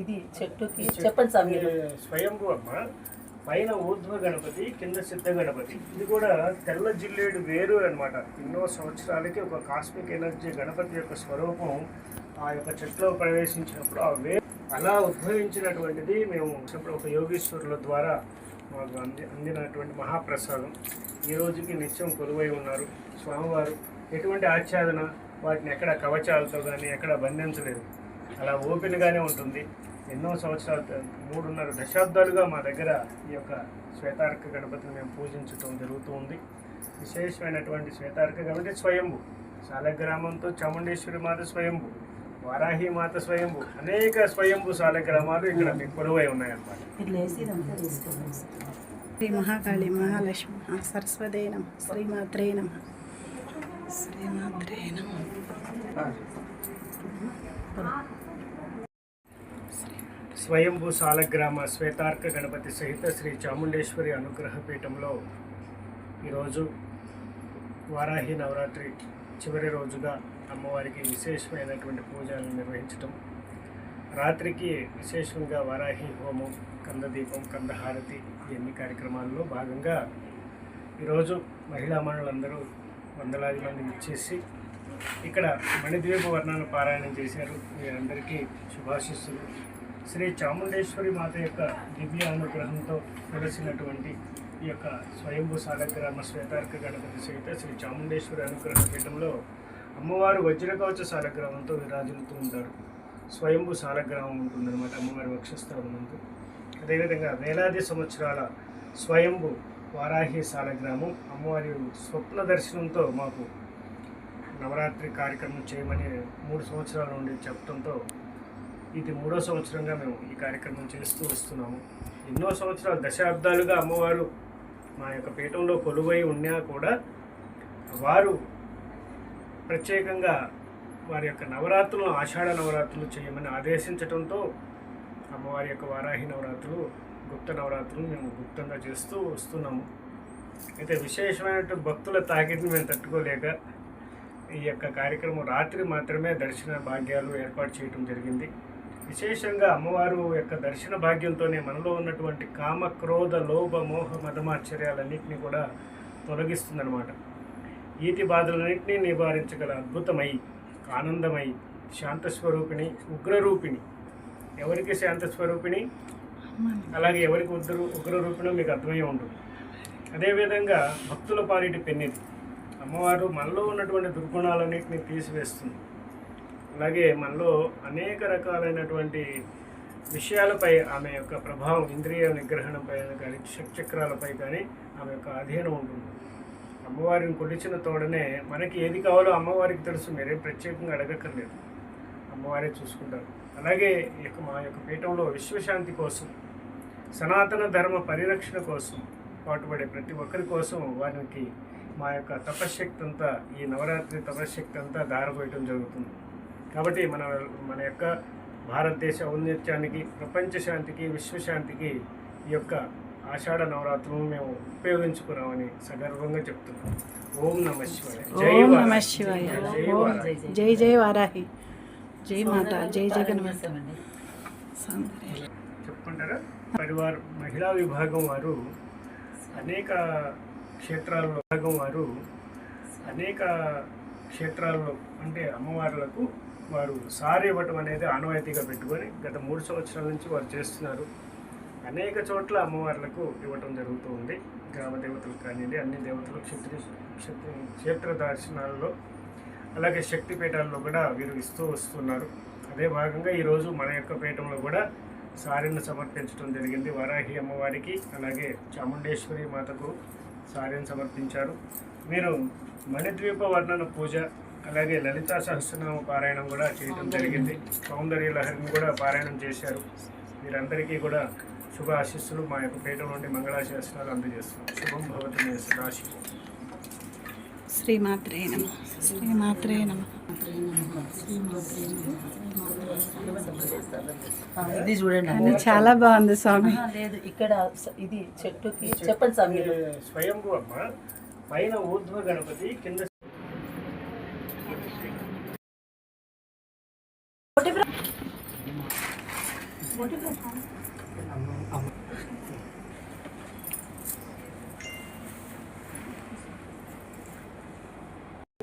ఇది చెట్టుకి చెప్పండి సార్ మీరు. స్వయంభూ అమ్మ పైన ఊర్ధ్వ గణపతి కింద సిద్ధ గణపతి. ఇది కూడా తెల్ల జిల్లేడు వేరు అన్నమాట. ఎన్నో సంవత్సరాలకి ఒక కాస్మిక్ ఎనర్జీ గణపతి యొక్క స్వరూపం ఆ యొక్క చెట్టులో ప్రవేశించినప్పుడు ఆ వే అలా ఉద్భవించినటువంటిది మేము ఇప్పుడు ఒక యోగీశ్వరుల ద్వారా మాకు అంది అందినటువంటి మహాప్రసాదం. ఈ రోజుకి నిత్యం కొలువై ఉన్నారు స్వామివారు. ఎటువంటి ఆచ్ఛాదన? వాటిని ఎక్కడ కవచాలతో కానీ ఎక్కడ బంధించలేదు. అలా ఓపెన్గానే ఉంటుంది. ఎన్నో సంవత్సరాలు మూడున్నర దశాబ్దాలుగా మా దగ్గర ఈ యొక్క శ్వేతార్క గణపతిని మేము పూజించడం జరుగుతూ ఉంది. విశేషమైనటువంటి శ్వేతార్క గణపతి స్వయంభు సాలగ్రామంతో చాముండేశ్వరి మాత స్వయంభు వారాహి మాత స్వయంభు అనేక స్వయంభు సాలగ్రామాలు ఇక్కడ మీకు కొలువై ఉన్నాయన్నమాట. శ్రీ మహాకాళి మహాలక్ష్మి ఆ సరస్వతే నమ. శ్రీమాత్రే నమ. శ్రీమాత్రే నమ. స్వయంభూ సాలగ్రామ శ్వేతార్క గణపతి సహిత శ్రీ చాముండేశ్వరి అనుగ్రహ పీఠంలో ఈరోజు వారాహి నవరాత్రి చివరి రోజుగా అమ్మవారికి విశేషమైనటువంటి పూజలు నిర్వహించటం. రాత్రికి విశేషంగా వారాహి హోమం కందదీపం కందహారతి ఇవన్నీ కార్యక్రమాల్లో భాగంగా ఈరోజు మహిళా మనులందరూ వందలాది మంది ఇచ్చేసి ఇక్కడ మణిద్వీప వర్ణాన్ని పారాయణం చేశారు. మీరందరికీ శుభాశిస్సులు. శ్రీ చాముండేశ్వరి మాత యొక్క దివ్య అనుగ్రహంతో వెలసినటువంటి ఈ యొక్క స్వయంభూ సాలగ్రామ శ్వేతార్క గణపతి సహిత శ్రీ చాముండేశ్వరి అనుగ్రహ పీఠంలో అమ్మవారు వజ్రకవచ సాలగ్రామంతో విరాజిల్లుతూ ఉంటారు. స్వయంభూ సాలగ్రామం ఉంటుందన్నమాట అమ్మవారి వక్షస్థలం నందు అదేవిధంగా వేలాది సంవత్సరాల స్వయంభూ వారాహి సాలగ్రామం అమ్మవారి స్వప్న దర్శనంతో మాకు నవరాత్రి కార్యక్రమం చేయమని మూడు సంవత్సరాల నుండి చెప్పడంతో ఇది మూడో సంవత్సరంగా మేము ఈ కార్యక్రమం చేస్తూ వస్తున్నాము. ఎన్నో సంవత్సరాలు దశాబ్దాలుగా అమ్మవారు మా యొక్క పీఠంలో కొలువై ఉన్నా కూడా వారు ప్రత్యేకంగా వారి యొక్క నవరాత్రులను ఆషాఢ నవరాత్రులు చేయమని ఆదేశించడంతో అమ్మవారి యొక్క వారాహి నవరాత్రులు గుప్త నవరాత్రులు మేము గుప్తంగా చేస్తూ వస్తున్నాము. అయితే విశేషమైనటువంటి భక్తుల తాకిడిని మేము తట్టుకోలేక ఈ యొక్క కార్యక్రమం రాత్రి మాత్రమే దర్శన భాగ్యాలు ఏర్పాటు చేయడం జరిగింది. విశేషంగా అమ్మవారు యొక్క దర్శన భాగ్యంతోనే మనలో ఉన్నటువంటి కామ క్రోధ లోభ మోహ మదమాశ్చర్యాలన్నింటినీ కూడా తొలగిస్తుందన్నమాట. ఈతి బాధలన్నింటినీ నివారించగల అద్భుతమై ఆనందమై శాంతస్వరూపిణి ఉగ్రరూపిణి. ఎవరికి శాంతస్వరూపిణి? అలాగే ఎవరికి ఉగ్ర ఉగ్రరూపిణో మీకు అర్థమై ఉంటుంది. అదేవిధంగా భక్తుల పాలిటి పెన్నిది. అమ్మవారు మనలో ఉన్నటువంటి దుర్గుణాలన్నింటినీ తీసివేస్తుంది. అలాగే మనలో అనేక రకాలైనటువంటి విషయాలపై ఆమె యొక్క ప్రభావం ఇంద్రియ నిగ్రహణపై కానీ చక్రాలపై కానీ ఆమె యొక్క అధీనం ఉంటుంది. అమ్మవారిని కొలిచిన తోడనే మనకి ఏది కావాలో అమ్మవారికి తెలుసు మీరేం ప్రత్యేకంగా అడగక్కర్లేదు. అమ్మవారే చూసుకుంటారు. అలాగే యొక్క మా యొక్క పీఠంలో విశ్వశాంతి కోసం సనాతన ధర్మ పరిరక్షణ కోసం పాటుపడే ప్రతి ఒక్కరి కోసం వారికి మా యొక్క తపశ్శక్తి అంతా ఈ నవరాత్రి తపశ్శక్తి అంతా దారపోయటం జరుగుతుంది. కాబట్టి మన మన యొక్క భారతదేశ ఔన్నత్యానికి ప్రపంచ శాంతికి విశ్వశాంతికి ఈ యొక్క ఆషాఢ నవరాత్రులను మేము ఉపయోగించుకున్నామని సగర్వంగా చెప్తున్నాం. ఓం నమ శివాయ. జై ఓం నమ. శివాయ. జై. జై జై వారాహి. జై మాత జై జగన్మాత చెప్పుకుంటారా? పరివార్ మహిళా విభాగం వారు అనేక క్షేత్రాల్లో విభాగం వారు. అనేక క్షేత్రాల్లో అంటే అమ్మవార్లకు వారు సారి ఇవ్వటం అనేది ఆనవాయితీగా పెట్టుకొని గత మూడు సంవత్సరాల నుంచి వారు చేస్తున్నారు. అనేక చోట్ల అమ్మవార్లకు ఇవ్వటం జరుగుతూ ఉంది గ్రామ దేవతలకు కానివ్వండి అన్ని దేవతలు క్షత్రి క్షత్రి క్షేత్ర దర్శనాల్లో అలాగే శక్తి పీఠాల్లో కూడా వీరు ఇస్తూ వస్తున్నారు. అదే భాగంగా ఈరోజు మన యొక్క పీఠంలో కూడా సారిని సమర్పించడం జరిగింది. వారాహి అమ్మవారికి అలాగే చాముండేశ్వరి మాతకు సార్యం సమర్పించారు. మీరు మణిద్వీప వర్ణన పూజ అలాగే లలితా సహస్రనామ పారాయణం కూడా చేయడం జరిగింది. సౌందర్య లహరిని కూడా పారాయణం చేశారు. వీరందరికీ కూడా శుభ ఆశీస్సులు మా యొక్క పేట నుండి మంగళాశాసనాలు అందజేస్తున్నాం. శుభం భవతి రాశి. శ్రీమాత్రే నమ. శ్రీమాత్రే నమ. ఇది చూడండి కానీ చాలా బాగుంది స్వామి. లేదు ఇక్కడ ఇది చెట్టుకి చెప్పండి సార్ మీరు స్వయంభూ అమ్మ. పైన ఊర్ధ్వ గణపతి కింద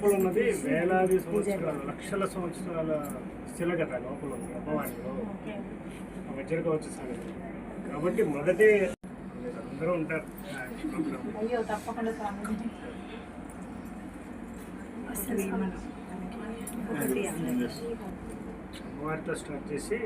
లోపల ఉన్నది వేలాది సంవత్సరాలు లక్షల సంవత్సరాల శిల కదా లోపల ఉంది అమ్మవారిలో. ఆ వజ్రక వచ్చే సంగతి కాబట్టి మొదటి అందరూ ఉంటారు. అయ్యో తప్పకుండా అమ్మవారితో స్టార్ట్ చేసి